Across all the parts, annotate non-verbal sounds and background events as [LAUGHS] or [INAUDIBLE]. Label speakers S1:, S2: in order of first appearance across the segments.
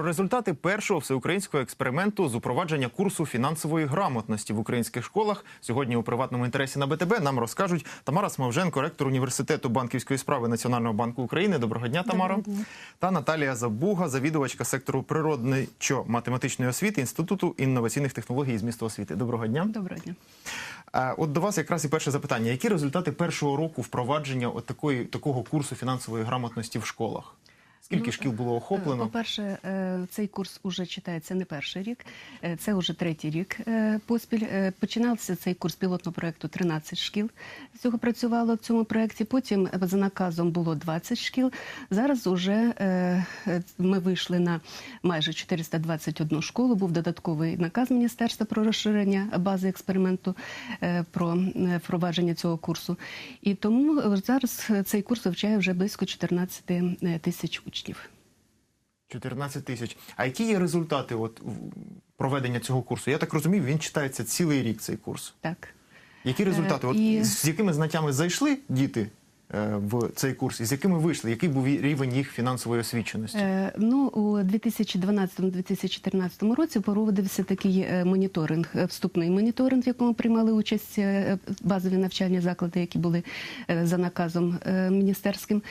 S1: Про результати першого всеукраїнського експерименту з упровадження курсу фінансової грамотності в українських школах сьогодні у приватному інтересі на БТБ нам розкажуть Тамара Смовженко, ректор університету банківської справи Національного банку України. Доброго дня, Тамара.
S2: Доброго.
S1: Та Наталія Забуга, завідувачка сектору природничо-математичної освіти Інституту інноваційних технологій з міста освіти. Доброго дня.
S2: Доброго дня.
S1: От до вас якраз і перше запитання: які результати першого року впровадження от такої такого курсу фінансової грамотності в школах? Скільки
S2: Ну,
S1: шкіл було охоплено?
S2: По-перше, е, цей курс уже читається не перший рік, е, це вже третій рік е, поспіль. Е, Починався цей курс пілотного проекту 13 шкіл. Всього працювало в цьому проєкті. Потім е, за наказом було 20 шкіл. Зараз уже е, е, ми вийшли на майже 421 школу. Був додатковий наказ міністерства про розширення бази експерименту е, про е, впровадження цього курсу. І тому е, зараз цей курс вивчає вже близько 14 тисяч учнів.
S1: 14 тисяч. А які є результати от, проведення цього курсу? Я так розумію, він читається цілий рік цей курс.
S2: Так.
S1: Які результати?
S2: Е,
S1: От,
S2: і-
S1: З якими знаттями зайшли діти е, в цей курс, і з якими вийшли? Який був рівень їх фінансової освіченості?
S2: Е, Ну, у 2012-2014 році проводився такий е, моніторинг, е, вступний моніторинг, в якому приймали участь е, базові навчальні заклади, які були е, за наказом е, міністерським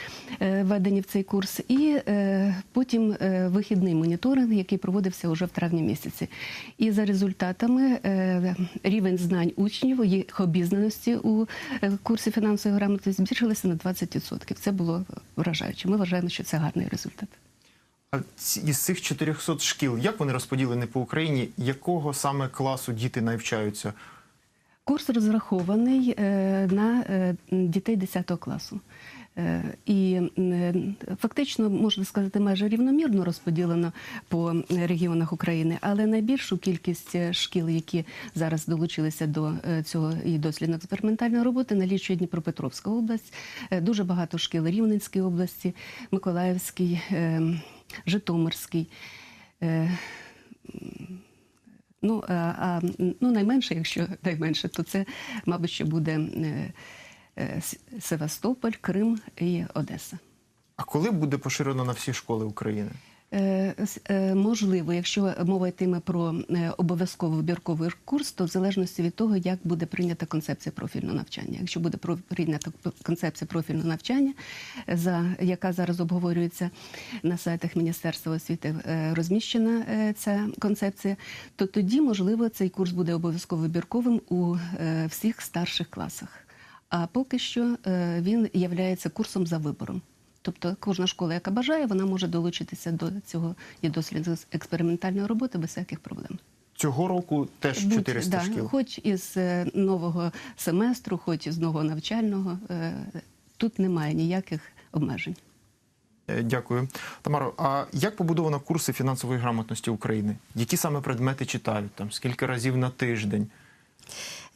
S2: е, введені в цей курс. І е, потім е, вихідний моніторинг, який проводився вже в травні місяці. І за результатами е, рівень знань учнів, їх обізнаності у е, курсі фінансової грамотності збільшилися на 20%. Це було вражаюче. Ми вважаємо, що це гарний результат.
S1: А із цих 400 шкіл, як вони розподілені по Україні? Якого саме класу діти навчаються?
S2: Курс розрахований е, на е, дітей 10 класу. Е, І е, фактично можна сказати, майже рівномірно розподілено по регіонах України, але найбільшу кількість е, шкіл, які зараз долучилися до цього і дослідно-експериментальної роботи, налічує Дніпропетровська область, дуже багато шкіл Рівненської області, Миколаївський, Житомирський. Е, Ну, а, ну, найменше, якщо [LAUGHS] найменше, то це, мабуть, що буде Севастополь, Крим і Одеса.
S1: А коли буде поширено на всі школи України?
S2: Е, е, Можливо, якщо мова йтиме про е, обов'язковий вибірковий курс, то в залежності від того, як буде прийнята концепція профільного навчання. Якщо буде прийнята концепція профільного навчання, е, за яка зараз обговорюється на сайтах Міністерства освіти, е, розміщена е, ця концепція, то тоді можливо цей курс буде обов'язково вибірковим у е, всіх старших класах. А поки що е, він являється курсом за вибором. Тобто кожна школа, яка бажає, вона може долучитися до цього і досліду експериментальної роботи без всяких проблем.
S1: Цього року теж
S2: Будь-
S1: 400
S2: да,
S1: шкіл.
S2: Хоч із е, нового семестру, хоч із нового навчального, е, тут немає ніяких обмежень.
S1: Дякую. Тамаро, а як побудовано курси фінансової грамотності України? Які саме предмети читають? Там скільки разів на тиждень?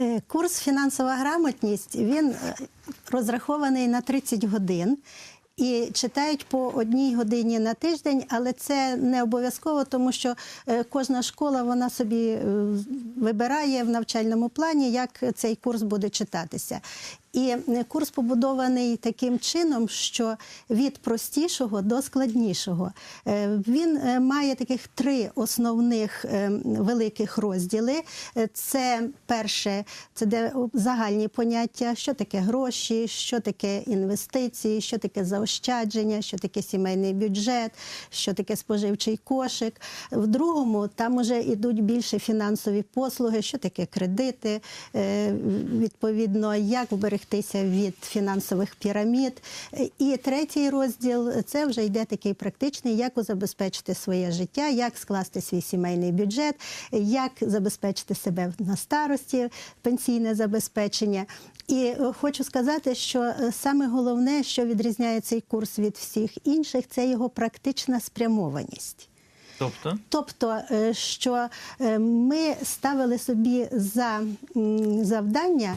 S3: Е, Курс фінансова грамотність він е, розрахований на 30 годин. І читають по одній годині на тиждень, але це не обов'язково, тому що е, кожна школа вона собі вибирає в навчальному плані, як цей курс буде читатися. І е, курс побудований таким чином, що від простішого до складнішого. Е, Він е, має таких три основних великих розділи. Це перше, це де загальні поняття, що таке гроші, що таке інвестиції, що таке заощадження, що таке сімейний бюджет, що таке споживчий кошик. В другому там уже йдуть більше фінансові послуги, що таке кредити, відповідно, як вберегтися від фінансових пірамід. І третій розділ це вже йде такий практичний, як забезпечити своє життя, як скласти свій сімейний бюджет, як забезпечити себе на старості, пенсійне забезпечення. І хочу сказати, що е, саме головне, що відрізняє цей курс від всіх інших, це його практична спрямованість.
S1: Тобто,
S3: Тобто, е, що е, ми ставили собі за завдання,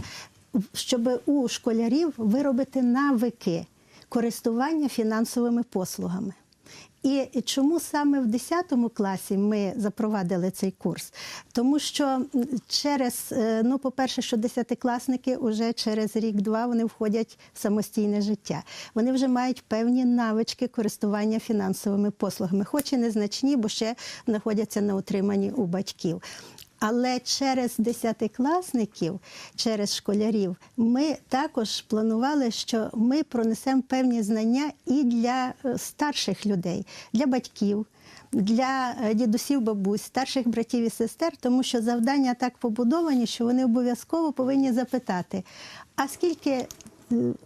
S3: щоб у школярів виробити навики користування фінансовими послугами. І чому саме в 10 класі ми запровадили цей курс? Тому що через, е, ну, по-перше, що десятикласники вже через рік-два вони входять в самостійне життя. Вони вже мають певні навички користування фінансовими послугами, хоч і незначні, бо ще знаходяться на утриманні у батьків. Але через десятикласників, через школярів, ми також планували, що ми пронесемо певні знання і для е, старших людей, для батьків. Для е, дідусів, бабусь, старших братів і сестер, тому що завдання так побудовані, що вони обов'язково повинні запитати: а скільки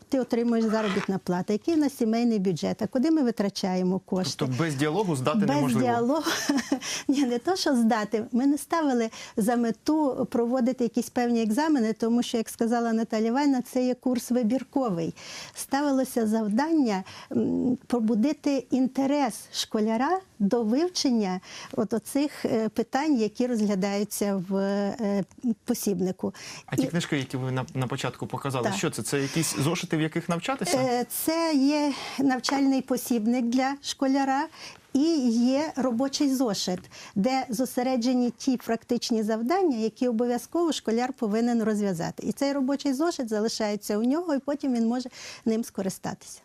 S3: ти отримуєш заробітна плата, який у нас сімейний бюджет, а куди ми витрачаємо кошти?
S1: Тобто без діалогу здати
S3: Без
S1: неможливо.
S3: діалогу [LAUGHS] ні, не то, що здати. Ми не ставили за мету проводити якісь певні екзамени, тому що, як сказала Наталя Івановна, це є курс вибірковий. Ставилося завдання м, побудити інтерес школяра до вивчення от оцих е, питань, які розглядаються в е, посібнику.
S1: А ті
S3: І-
S1: книжки, які ви на, на початку показали,
S3: Так.
S1: що це? Це якісь зошити, в яких навчатися?
S3: Е, Це є навчальний посібник для школяра. І є робочий зошит, де зосереджені ті практичні завдання, які обов'язково школяр повинен розв'язати. І цей робочий зошит залишається у нього, і потім він може ним скористатися.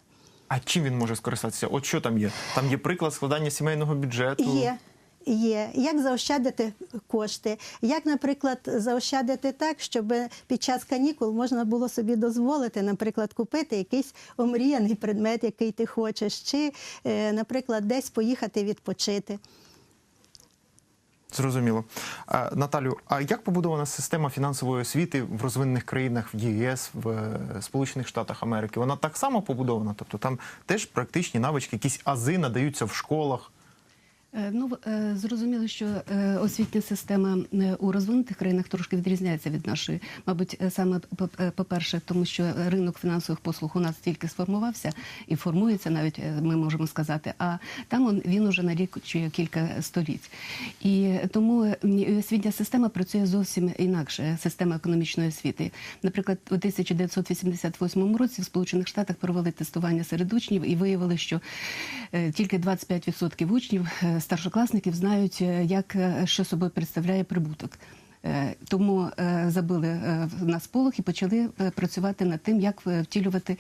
S1: А чим він може скористатися? От що там є? Там є приклад складання сімейного бюджету.
S3: Є. Є як заощадити кошти, як, наприклад, заощадити так, щоб під час канікул можна було собі дозволити, наприклад, купити якийсь омріяний предмет, який ти хочеш, чи, е, наприклад, десь поїхати відпочити.
S1: Зрозуміло. Наталю, а як побудована система фінансової освіти в розвинених країнах в ЄС, в е, Сполучених Штатах Америки? Вона так само побудована? Тобто там теж практичні навички, якісь ази надаються в школах.
S2: Е, Ну, е, зрозуміло, що е, освітня система у розвинутих країнах трошки відрізняється від нашої. Мабуть, саме по- е, по-перше, тому що ринок фінансових послуг у нас тільки сформувався і формується, навіть ми можемо сказати. А там він уже налічує кілька століть. І тому освітня система працює зовсім інакше. Система економічної освіти. Наприклад, у 1988 році в Сполучених Штатах провели тестування серед учнів і виявили, що тільки 25% учнів старшокласників знають, е, як е, що собою представляє прибуток. Е, Тому забили на сполох і почали працювати над тим, як втілювати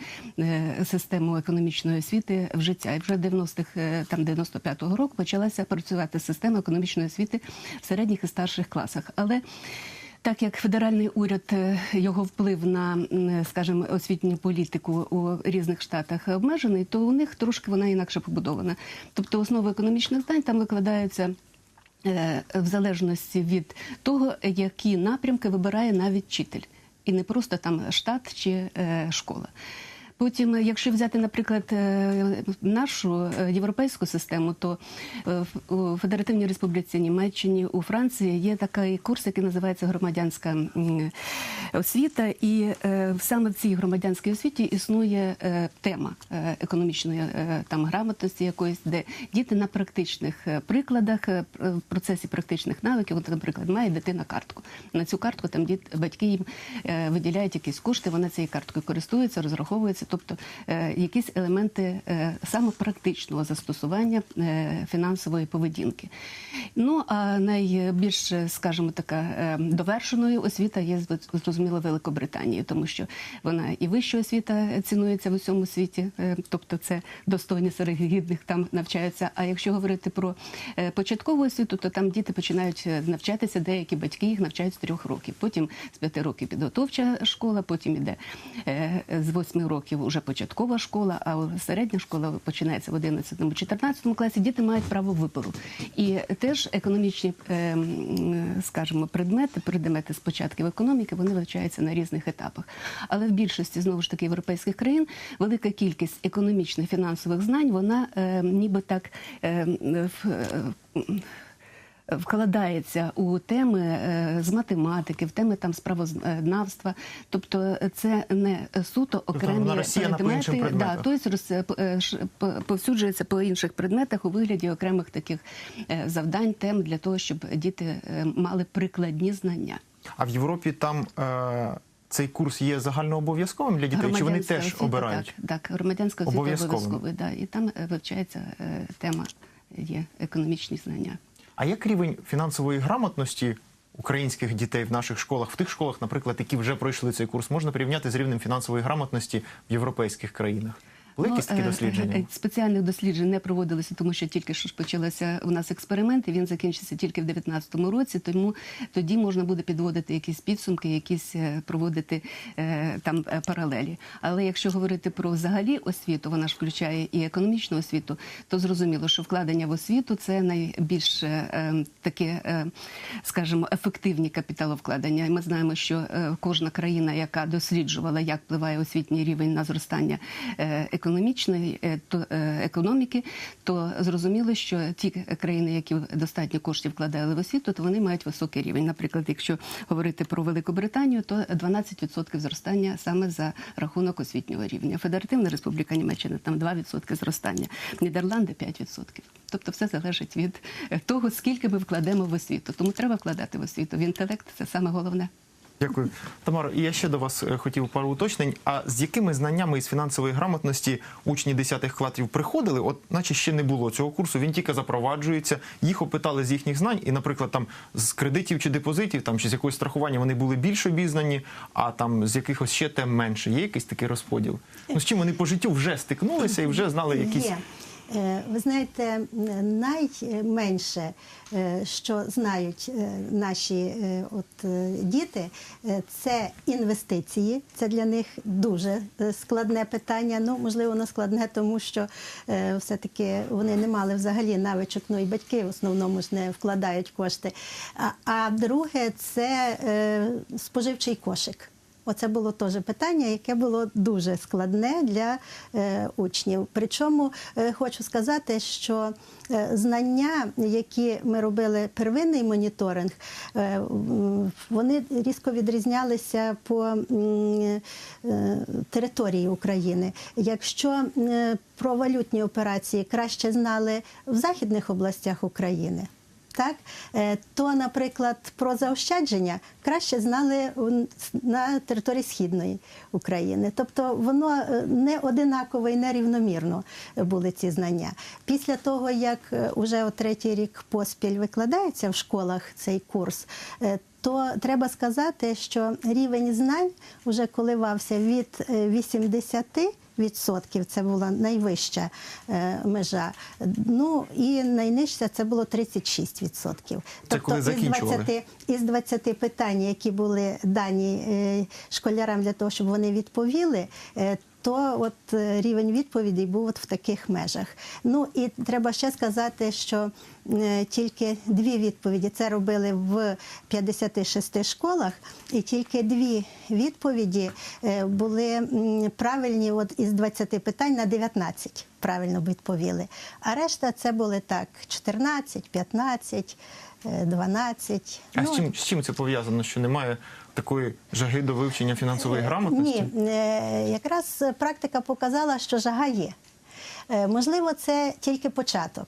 S2: систему економічної освіти в життя. І вже 90-х, е, там 95-го року почалася працювати система економічної освіти в середніх і старших класах. Але так як федеральний уряд е, його вплив на, скажімо, освітню політику у різних штатах обмежений, то у них трошки вона інакше побудована. Тобто основи економічних знань там викладаються. е, В залежності від того, які напрямки вибирає навіть вчитель, і не просто там штат чи е, школа. Потім, якщо взяти, наприклад, е, нашу е, європейську систему, то е, в- Федеративній Республіці Німеччині у Франції є такий курс, який називається громадянська освіта, і саме в цій громадянській освіті існує тема економічної там грамотності якоїсь, де діти на практичних прикладах в процесі практичних навиків, от, наприклад, має дитина картку. На цю картку там діт, батьки їм виділяють якісь кошти, вона цією карткою користується, розраховується, тобто е, якісь елементи е, саме практичного застосування е, фінансової поведінки. Ну а найбільш, скажімо, така довершеною освіта є зрозуміло Великобританії, тому що вона і вища освіта цінується в усьому світі, тобто це достойні серед гідних там навчаються. А якщо говорити про початкову освіту, то там діти починають навчатися, деякі батьки їх навчають з трьох років. Потім з п'яти років підготовча школа, потім іде з восьми років уже початкова школа, а середня школа починається в 11-14 класі. Діти мають право вибору. І теж економічні, е, скажімо, предмети, предмети з початків економіки, вони вивчаються на різних етапах. Але в більшості знову ж таки європейських країн велика кількість економічних фінансових знань, вона е, ніби так. Е, в- Вкладається у теми е, з математики, в теми там справознавства, тобто це не суто окремі
S1: вона розсіяна
S2: предмети, да, тобто е, повсюджується по інших предметах у вигляді окремих таких е, завдань, тем для того, щоб діти е, мали прикладні знання.
S1: А в Європі там е, цей курс є загальнообов'язковим для дітей, чи вони теж
S2: освіта,
S1: обирають?
S2: Так, так громадянська освіта
S1: обов'язково,
S2: да, і там е, вивчається е, тема є економічні знання.
S1: А як рівень фінансової грамотності українських дітей в наших школах, в тих школах, наприклад, які вже пройшли цей курс, можна порівняти з рівнем фінансової грамотності в європейських країнах? Якісь такі
S2: е,
S1: дослідження?
S2: е, Спеціальних досліджень не проводилося, тому що тільки що ж почалося у нас експеримент, і він закінчиться тільки в 2019 році. Тому тоді можна буде підводити якісь підсумки, якісь е, проводити там паралелі. Але якщо говорити про взагалі освіту, вона ж включає і економічну освіту, то зрозуміло, що вкладення в освіту це найбільш таке, скажімо, ефективні капіталовкладення. Ми знаємо, що кожна країна, яка досліджувала, як впливає освітній рівень на зростання е, економічної е, е, економіки, то зрозуміло, що ті країни, які достатньо коштів вкладали в освіту, то вони мають високий рівень. Наприклад, якщо говорити про Велику Британію, то 12% зростання саме за рахунок освітнього рівня. Федеративна Республіка Німеччина там 2% зростання, Нідерланди 5%. Тобто все залежить від е, того, скільки ми вкладемо в освіту. Тому треба вкладати в освіту. В інтелект це саме головне.
S1: Дякую, Тамара. І я ще до вас е, хотів пару уточнень. А з якими знаннями із фінансової грамотності учні 10 класів приходили? От, наче ще не було цього курсу. Він тільки запроваджується. Їх опитали з їхніх знань, і, наприклад, там з кредитів чи депозитів, там чи з якогось страхування вони були більш обізнані, а там з якихось ще тем менше. Є якийсь такий розподіл? Ну з чим вони по життю вже стикнулися і вже знали якісь.
S3: Е, Ви знаєте, найменше, е, що знають е, наші от, діти, це інвестиції. Це для них дуже складне питання. Ну, можливо, воно складне, тому що все-таки вони не мали взагалі навичок, ну і батьки в основному ж не вкладають кошти. А, а друге, це споживчий кошик. Оце було теж питання, яке було дуже складне для е, учнів. Причому е, хочу сказати, що е, знання, які ми робили первинний моніторинг, е, вони різко відрізнялися по е, території України. Якщо е, про валютні операції краще знали в західних областях України. Так, Е, то, наприклад, про заощадження краще знали на території східної України. Тобто воно е, не одинаково і не рівномірно були ці знання. Після того, як е, уже о третій рік поспіль викладається в школах цей курс, е, то треба сказати, що рівень знань вже коливався від е, 80 відсотків це була найвища е, межа. Ну і найнижча це було 36 відсотків.
S1: Тобто коли
S3: із 20, із 20 питань, які були дані е, школярам для того, щоб вони відповіли. То от е, рівень відповідей був от в таких межах. Ну і треба ще сказати, що е, тільки дві відповіді це робили в 56 школах, і тільки дві відповіді е, були правильні от із 20 питань на 19 правильно відповіли. А решта це були так: 14, 15, е, 12.
S1: А
S3: Ну,
S1: з чим з чим це пов'язано? Що немає такої жаги до вивчення фінансової грамотності?
S3: Ні, е, якраз практика показала, що жага є. Е, Можливо, це тільки початок.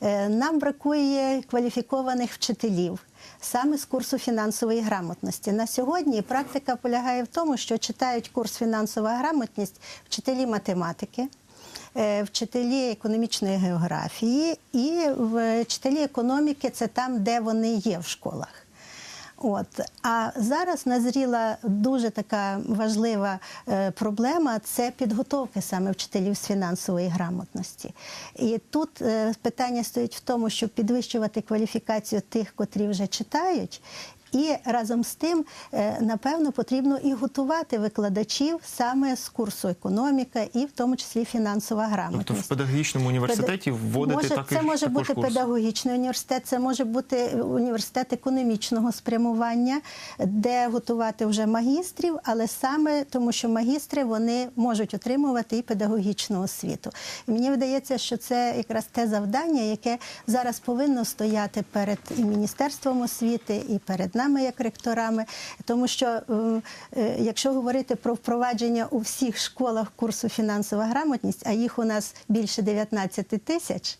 S3: Е, Нам бракує кваліфікованих вчителів. Саме з курсу фінансової грамотності на сьогодні практика полягає в тому, що читають курс фінансова грамотність вчителі математики, е, вчителі економічної географії і вчителі економіки це там, де вони є в школах. От а зараз назріла дуже така важлива е, проблема це підготовки саме вчителів з фінансової грамотності. І тут е, питання стоїть в тому, щоб підвищувати кваліфікацію тих, котрі вже читають. І разом з тим, е, напевно, потрібно і готувати викладачів саме з курсу економіка, і в тому числі фінансова грамотність.
S1: Тобто в педагогічному університеті вводити
S3: може,
S1: такий
S3: це може
S1: також
S3: бути
S1: курс?
S3: педагогічний університет, це може бути університет економічного спрямування, де готувати вже магістрів, але саме тому, що магістри вони можуть отримувати і педагогічну освіту. І мені видається, що це якраз те завдання, яке зараз повинно стояти перед і міністерством освіти, і перед нами, як ректорами, тому що е, е, якщо говорити про впровадження у всіх школах курсу фінансова грамотність, а їх у нас більше 19 тисяч.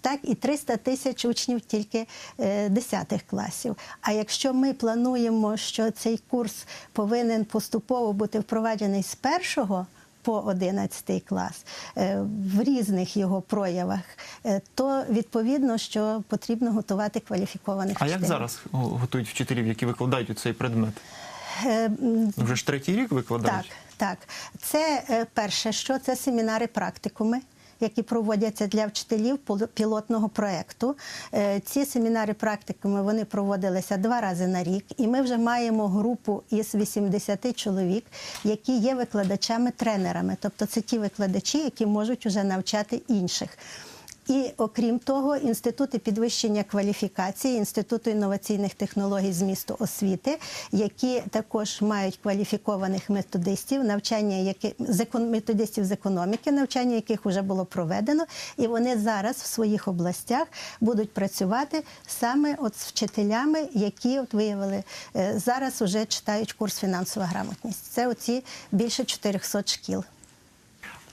S3: Так, і 300 тисяч учнів тільки е, 10 класів. А якщо ми плануємо, що цей курс повинен поступово бути впроваджений з першого по 11 клас е, в різних його проявах, е, то відповідно, що потрібно готувати кваліфікованих
S1: А як зараз готують вчителів, які викладають у цей предмет?
S3: Е,
S1: Вже ж третій рік
S3: Так,
S1: викладають?
S3: так. Це е, перше, що це семінари практикуми. Які проводяться для вчителів пілотного проекту. Е, Ці семінари практикуми вони проводилися два рази на рік, і ми вже маємо групу із 80 чоловік, які є викладачами-тренерами. Тобто це ті викладачі, які можуть вже навчати інших. І окрім того, інститути підвищення кваліфікації, інституту інноваційних технологій змісту освіти, які також мають кваліфікованих методистів, навчання які з методистів з економіки, навчання яких вже було проведено, і вони зараз в своїх областях будуть працювати саме от з вчителями, які от виявили е, зараз вже читають курс фінансова грамотність. Це оці більше 400 шкіл.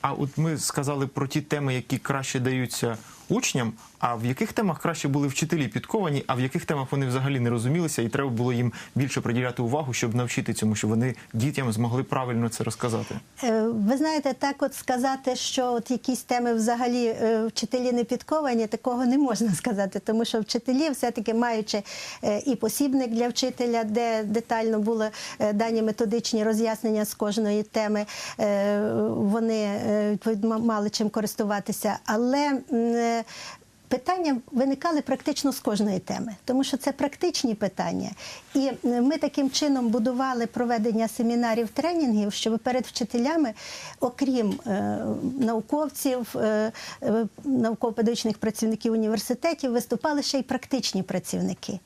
S1: А от ми сказали про ті теми, які краще даються учням. А в яких темах краще були вчителі підковані, а в яких темах вони взагалі не розумілися, і треба було їм більше приділяти увагу, щоб навчити цьому, щоб вони дітям змогли правильно це розказати.
S3: Е, Ви знаєте, так от сказати, що от якісь теми взагалі е, вчителі не підковані, такого не можна сказати, тому що вчителі, все-таки маючи е, і посібник для вчителя, де детально були дані методичні роз'яснення з кожної теми, вони мали чим користуватися. Але е, Питання виникали практично з кожної теми, тому що це практичні питання. І е, ми таким чином будували проведення семінарів тренінгів, щоб перед вчителями, окрім е, науковців, е, е, науково-педагогічних працівників університетів, виступали ще й практичні працівники.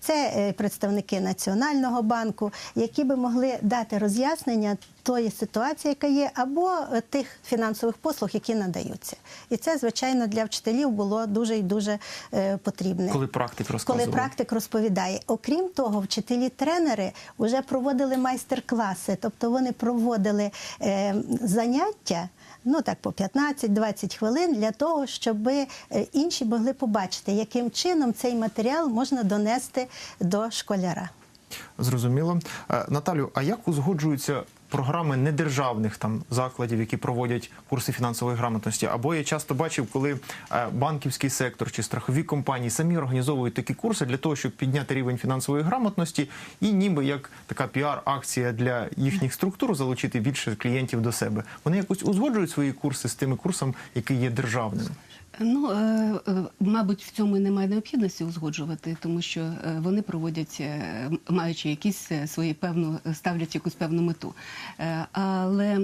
S3: Це е, представники Національного банку, які би могли дати роз'яснення тої ситуації, яка є, або е, тих фінансових послуг, які надаються. І це, звичайно, для вчителів було дуже і дуже е, потрібне.
S1: Коли практик
S3: Коли практик розповідає. Окрім того, вчителі-тренери вже проводили майстер-класи, тобто вони проводили е, заняття. Ну так по 15-20 хвилин для того, щоб інші могли побачити, яким чином цей матеріал можна донести до школяра.
S1: Зрозуміло. Наталю, а як узгоджуються програми недержавних там закладів, які проводять курси фінансової грамотності? Або я часто бачив, коли е, банківський сектор чи страхові компанії самі організовують такі курси для того, щоб підняти рівень фінансової грамотності, і ніби як така піар-акція для їхніх структур залучити більше клієнтів до себе. Вони якось узгоджують свої курси з тими курсами, які є державними.
S2: Ну, е, е, мабуть, в цьому немає необхідності узгоджувати, тому що е, вони проводять, маючи якісь свої певну, ставлять якусь певну мету. Але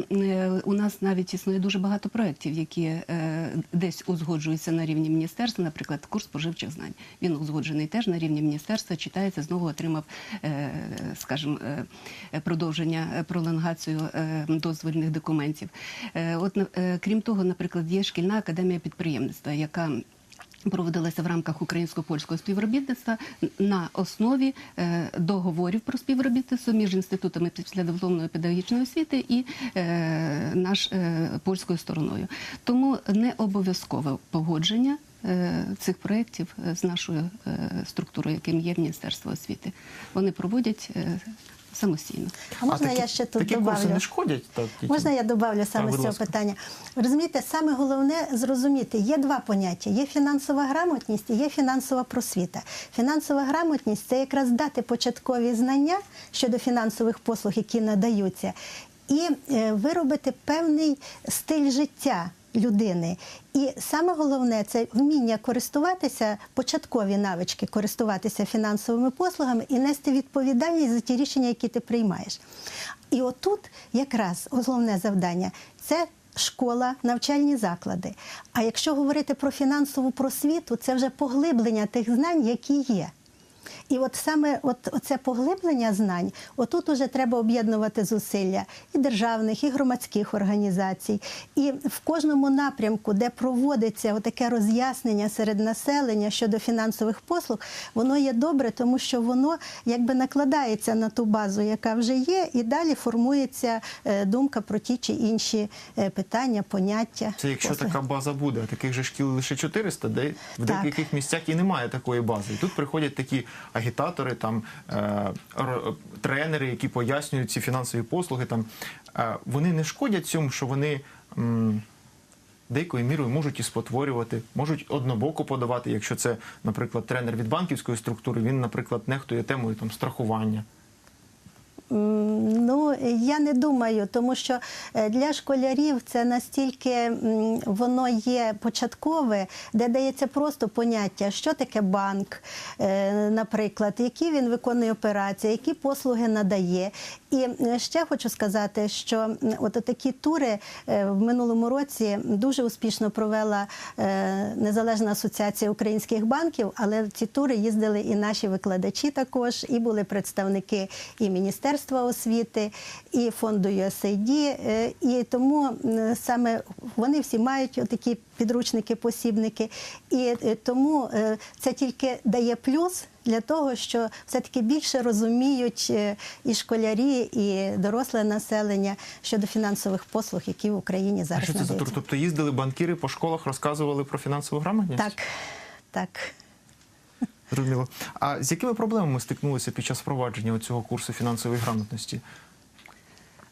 S2: у нас навіть існує дуже багато проєктів, які десь узгоджуються на рівні міністерства, наприклад, курс споживчих знань. Він узгоджений теж на рівні міністерства, читається, знову отримав, скажімо, продовження, пролонгацію дозвольних документів. От, крім того, наприклад, є шкільна академія підприємництва, яка Проводилася в рамках українсько-польського співробітництва на основі е, договорів про співробітництво між інститутами післядипломної педагогічної освіти і е, наш е, польською стороною. Тому не обов'язкове погодження цих проєктів з нашою структурою, яким є Міністерство освіти. Вони проводять самостійно.
S3: А можна
S1: такі,
S3: я ще тут
S1: такі
S3: добавлю?
S1: курси не шкодять? Так?
S3: Можна я добавлю саме
S1: Так,
S3: з цього
S1: ласка.
S3: питання? Розумієте, саме головне зрозуміти, є два поняття: є фінансова грамотність і є фінансова просвіта. Фінансова грамотність це якраз дати початкові знання щодо фінансових послуг, які надаються, і е, виробити певний стиль життя. Людини, і саме головне це вміння користуватися, початкові навички користуватися фінансовими послугами і нести відповідальність за ті рішення, які ти приймаєш. І отут якраз головне завдання це школа, навчальні заклади. А якщо говорити про фінансову просвіту, це вже поглиблення тих знань, які є. І от саме от це поглиблення знань, отут уже треба об'єднувати зусилля і державних, і громадських організацій. І в кожному напрямку, де проводиться таке роз'яснення серед населення щодо фінансових послуг, воно є добре, тому що воно якби накладається на ту базу, яка вже є, і далі формується е, думка про ті чи інші е, питання, поняття.
S1: Це якщо
S3: послуги.
S1: така база буде, а таких же шкіл лише 400, де в
S3: Так.
S1: деяких місцях і немає такої бази. І тут приходять такі агітатори, там е, тренери, які пояснюють ці фінансові послуги. Там е, вони не шкодять цьому, що вони. Деякою мірою можуть і спотворювати, можуть однобоко подавати, якщо це, наприклад, тренер від банківської структури, він, наприклад, нехтує темою там страхування.
S3: Ну, я не думаю, тому що е, для школярів це настільки воно є початкове, де дається просто поняття, що таке банк, е, наприклад, які він виконує операції, які послуги надає. І ще хочу сказати, що от такі тури е, в минулому році дуже успішно провела Незалежна асоціація українських банків, але в ці тури їздили і наші викладачі також, і були представники і Міністерства освіти, і фонду USAID. е, І тому саме вони всі мають такі підручники-посібники. І е, тому е, це тільки дає плюс для того, що все-таки більше розуміють і школярі, і доросле населення щодо фінансових послуг, які в Україні
S1: А
S3: зараз
S1: що це за тур? Тобто їздили банкіри по школах, розказували про фінансову грамотність?
S3: Так, так.
S1: Зрозуміло. А з якими проблемами стикнулися під час впровадження цього курсу фінансової грамотності?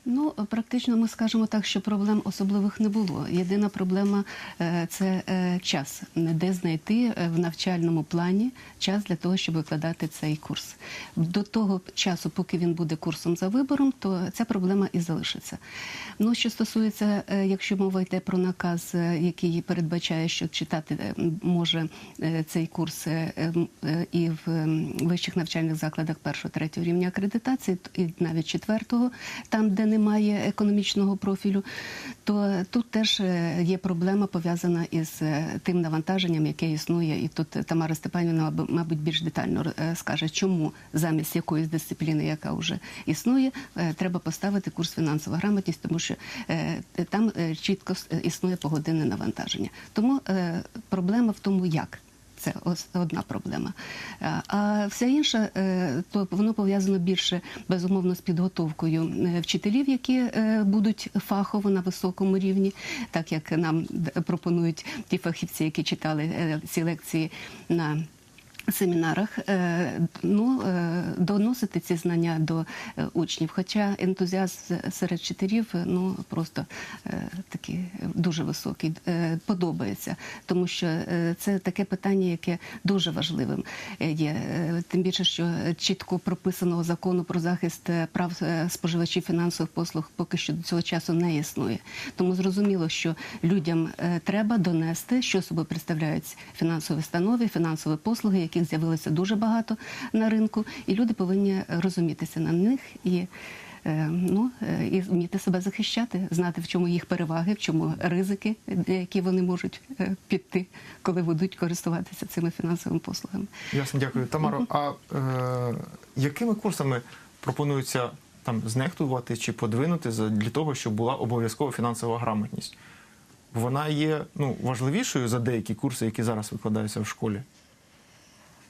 S2: Ну, практично ми скажемо так, що проблем особливих не було. Єдина проблема е, це е, час, де знайти е, в навчальному плані час для того, щоб викладати цей курс. До того часу, поки він буде курсом за вибором, то ця проблема і залишиться. Ну, що стосується, якщо мова йде про наказ, який передбачає, що читати може цей курс і в вищих навчальних закладах першого третього рівня акредитації, і навіть четвертого, там, де немає економічного профілю, то тут теж е, є проблема пов'язана із е, тим навантаженням, яке існує. І тут Тамара Степанівна, маб- мабуть, більш детально е, скаже, чому замість якоїсь дисципліни, яка вже існує, треба поставити курс фінансова грамотність, тому що там чітко існує погодинне навантаження. Тому проблема в тому, як. Це одна проблема. Е, А вся інша, е, то воно пов'язано більше безумовно з підготовкою е, вчителів, які будуть фахово на високому рівні, так як нам пропонують ті фахівці, які читали ці лекції на семінарах, е, ну, е, доносити ці знання до е, учнів. Хоча ентузіазм серед вчителів ну, просто такий дуже високий, подобається, тому що це таке питання, яке дуже важливим є. Тим більше, що чітко прописаного закону про захист прав споживачів фінансових послуг поки що до цього часу не існує. Тому зрозуміло, що людям треба донести, що собою представляють фінансові установи, фінансові послуги, яких з'явилося дуже багато на ринку, і люди повинні розумітися на них і. е, Ну е, і вміти себе захищати, знати в чому їх переваги, в чому ризики, які вони можуть е, піти, коли будуть користуватися цими фінансовими послугами.
S1: Ясно, дякую. Тамаро, а е, якими курсами пропонується там знехтувати чи подвинути для того, щоб була обов'язкова фінансова грамотність? Вона є ну, важливішою за деякі курси, які зараз викладаються в школі.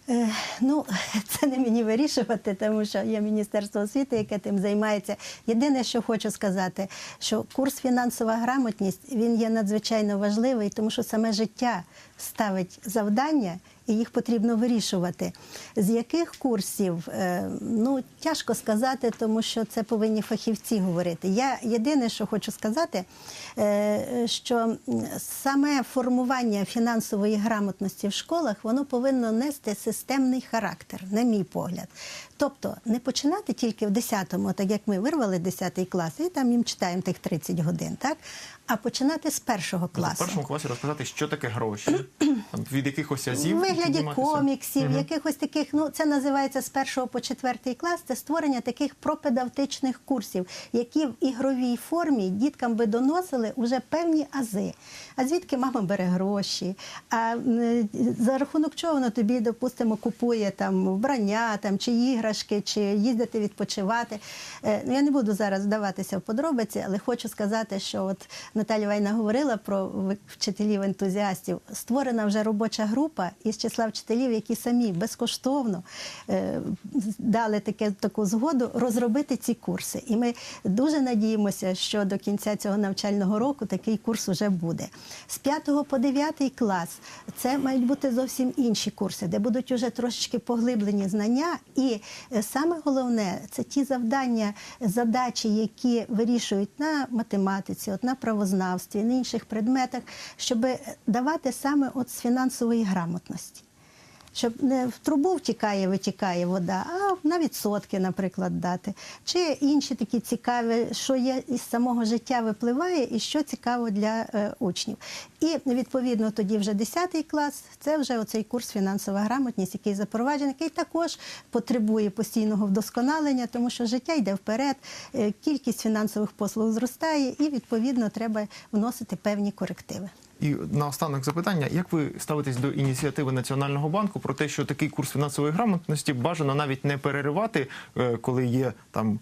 S3: Е, Ну, [LAUGHS] це не мені вирішувати, тому що є Міністерство освіти, яке тим займається. Єдине, що хочу сказати, що курс фінансова грамотність він є надзвичайно важливий, тому що саме життя ставить завдання, і їх потрібно вирішувати. З яких курсів е, ну тяжко сказати, тому що це повинні фахівці говорити. Я єдине, що хочу сказати, е, що саме формування фінансової грамотності в школах воно повинно нести системний характер, на мій погляд. Тобто не починати тільки в 10-му, так як ми вирвали 10 клас, і там їм читаємо тих 30 годин, так? А починати з першого класу.
S1: В першому класі розказати, що таке гроші, [CLEARS THROAT] Там, від якихось азів
S3: У вигляді коміксів, якихось таких, ну це називається з першого по четвертий клас. Це створення таких пропедавтичних курсів, які в ігровій формі діткам би доносили уже певні ази. А звідки мама бере гроші? А за рахунок чого вона тобі, допустимо, купує там вбрання там чи іграшки, чи їздити відпочивати. Е, Ну я не буду зараз вдаватися в подробиці, але хочу сказати, що от Наталя Вайна говорила про вчителів-ентузіастів. Створена вже робоча група із числа вчителів, які самі безкоштовно е, дали таке, таку згоду розробити ці курси. І ми дуже надіємося, що до кінця цього навчального року такий курс вже буде. З 5 по 9 клас це мають бути зовсім інші курси, де будуть уже трошечки поглиблені знання. І е, саме головне це ті завдання, задачі, які вирішують на математиці, от на правознавстві, на інших предметах, щоб давати саме от з фінансової грамотності. Щоб не в трубу втікає, витікає вода, а на відсотки, наприклад, дати. Чи інші такі цікаві, що є із самого життя випливає, і що цікаво для е, учнів. І відповідно тоді вже 10 клас, це вже оцей курс фінансова грамотність, який запроваджений, який також потребує постійного вдосконалення, тому що життя йде вперед, е, кількість фінансових послуг зростає, і відповідно треба вносити певні корективи.
S1: І наостанок запитання: як ви ставитесь до ініціативи Національного банку про те, що такий курс фінансової грамотності бажано навіть не переривати, е, коли є там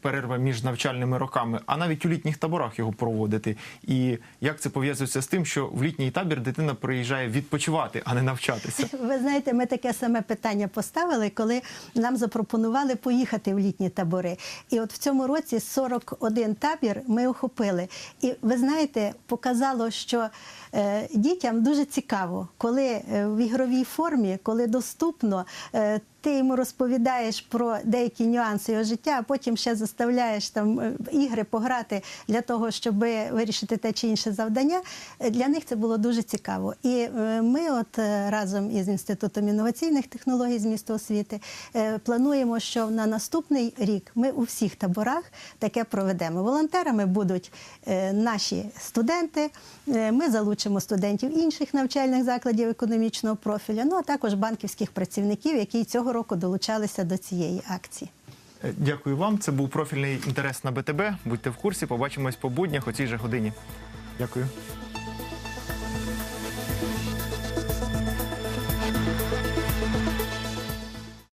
S1: перерва між навчальними роками, а навіть у літніх таборах його проводити? І як це пов'язується з тим, що в літній табір дитина приїжджає відпочивати, а не навчатися? [LAUGHS]
S3: Ви знаєте, ми таке саме питання поставили, коли нам запропонували поїхати в літні табори. І от в цьому році 41 табір ми охопили. І ви знаєте, показало, що е, дітям дуже цікаво, коли е, в ігровій формі, коли доступно. е, ти йому розповідаєш про деякі нюанси його життя, а потім ще заставляєш там е, ігри пограти для того, щоб вирішити те чи інше завдання. Е, Для них це було дуже цікаво. І е, ми, от разом із інститутом інноваційних технологій з міста освіти, плануємо, що на наступний рік ми у всіх таборах таке проведемо. Волонтерами будуть наші студенти. Ми залучимо студентів інших навчальних закладів економічного профілю, ну а також банківських працівників, які цього року долучалися до цієї акції.
S1: Е, Дякую вам. Це був профільний інтерес на БТБ. Будьте в курсі. Побачимось по буднях о цій же годині. Дякую.